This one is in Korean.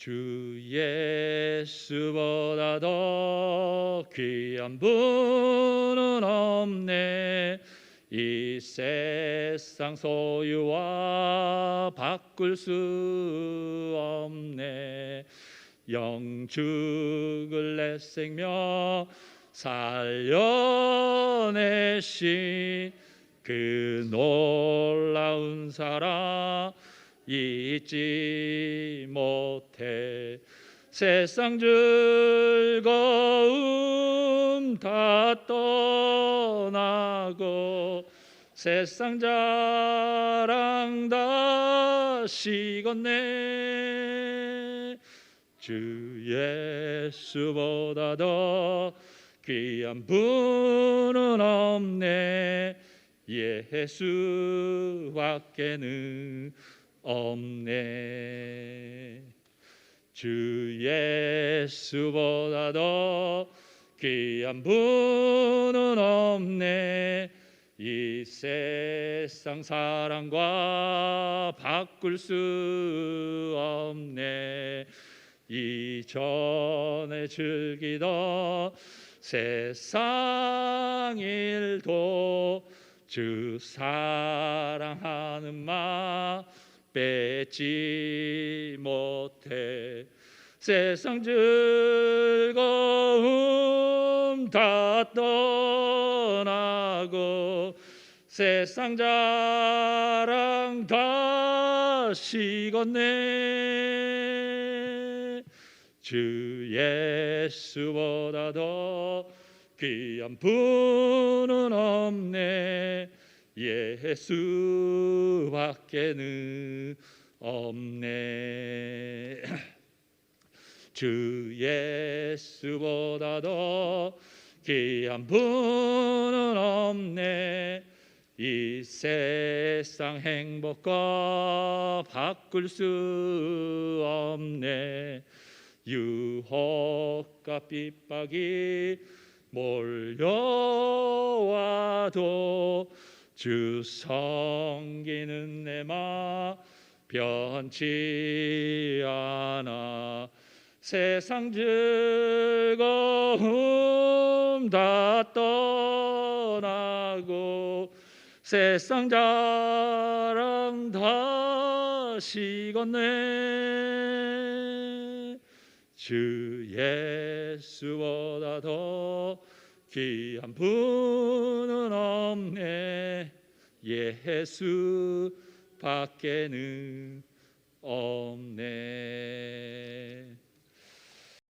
주 예수보다 더 귀한 분은 없네. 이 세상 소유와 바꿀 수 없네. 영죽을 내 생명 살려내신 그 놀라운 사랑 잊지 못해. 세상 즐거움 다 떠나고 세상 자랑 다 식었네. 주 예수보다 더 귀한 분은 없네. 예수밖에는 없네. 주 예수보다 더 귀한 분은 없네. 이 세상 사랑과 바꿀 수 없네. 이전에 즐기던 세상 일도 주 사랑하는 마 뺏지 못해. 세상 즐거움 다 떠나고 세상 자랑 다 식었네. 주 예수보다 더 귀한 분은 없네 예수밖에는 없네. 주 예수보다 더 귀한 분은 없네. 이 세상 행복과 바꿀 수 없네. 유혹과 핍박이 몰려와도 주 성기는 내 마 변치 않아. 세상 즐거움 다 떠나고 세상 자랑 다 식었네. 주 예수보다 더 귀한 분은 없네 예수 밖에는 없네.